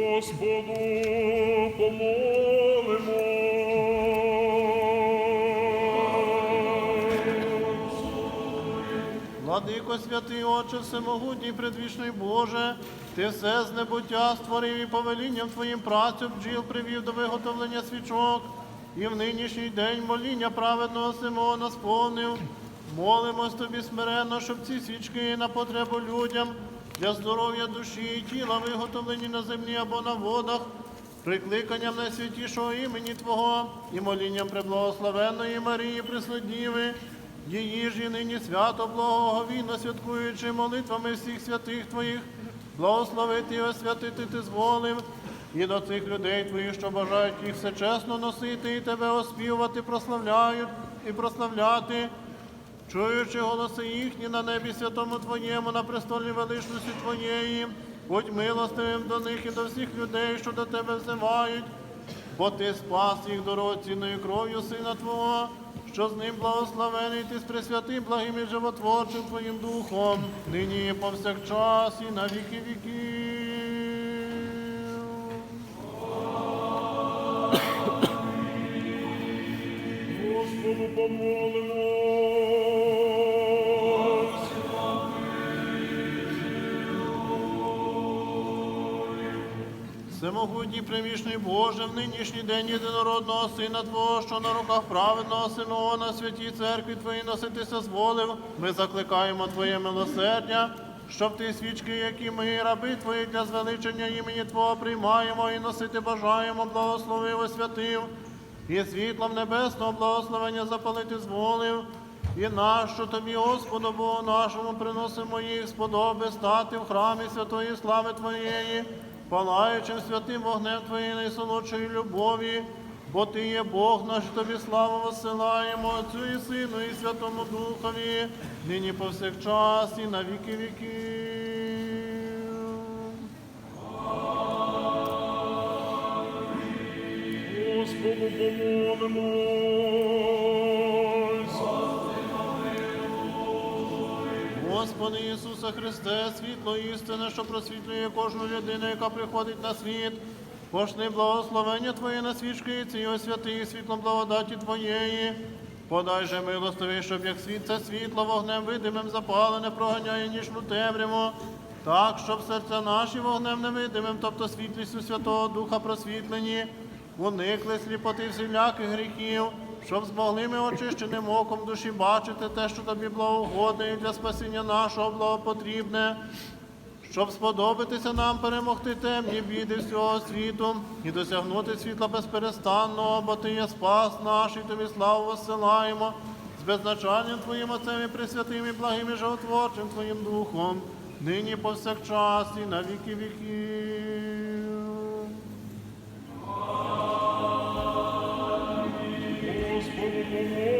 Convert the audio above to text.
Господу помолимо. Владико святий Отче, всемогутній предвічний Боже, ти все з небуття створив і повелінням твоїм працю бджіл привів до виготовлення свічок, і в нинішній день моління праведного Симона сповнив. Молимось тобі смиренно, щоб ці свічки на потребу людям для здоров'я душі і тіла, виготовлені на землі або на водах, прикликанням найсвятішого імені Твого і молінням преблагословенної Марії Преснодніви, її ж і нині свято благоговійно святкуючи молитвами всіх святих Твоїх, благословити і освятити Ти зволив, і до цих людей Твоїх, що бажають їх все чесно носити і Тебе оспівувати, прославляють і прославляти. Чуючи голоси їхні на небі святому Твоєму, на престолі величності Твоєї, будь милостивим до них і до всіх людей, що до Тебе взивають, бо Ти спас їх дорогоцінною кров'ю Сина Твого, що з ним благословений Ти з пресвятим, благим і животворчим Твоїм Духом, нині і повсякчас і на віки віків. Господу помолимо. Всемогутній примішний Боже, в нинішній день єдинородного Сина Твого, що на руках праведного Синого на святій церкві Твоїй носитися зволив, ми закликаємо Твоє милосердя, щоб ти свічки, які ми, раби Твої, для звеличення імені Твого приймаємо і носити бажаємо, благословив, освятив, і світлом небесного благословення запалити зволив. І нащо тобі, Господу Богу нашому, приносимо їх сподоби стати в храмі святої слави Твоєї, палаючим святим вогнем Твоєї найсолодшої любові, бо Ти є Бог наш, тобі славу посилаємо, Отцю і Сину, і Святому Духові, нині повсякчас і на віки віків. Господу помолимо. Господи Ісусе Христе, світло істини, що просвітлює кожну людину, яка приходить на світ. Пошли благословення Твоє на свічки ці освяти світлом благодаті Твоєї. Подай же милостиві, щоб як світ це світло вогнем видимим запалене проганяє нічну темряву, так, щоб серця наші вогнем невидимим, тобто світлістю Святого Духа просвітлені, уникли сліпоти всіляких гріхів, щоб змогли ми очищеним оком душі бачити те, що тобі благоугодне і для спасіння нашого благопотрібне, щоб сподобатися нам перемогти темні біди всього світу і досягнути світла безперестанного, бо Ти є спас наш, і тобі славу воссилаємо з беззначанням Твоїм Отцем і Пресвятим і благим і животворчим Твоїм Духом, нині повсякчас і на віки віків. Amen.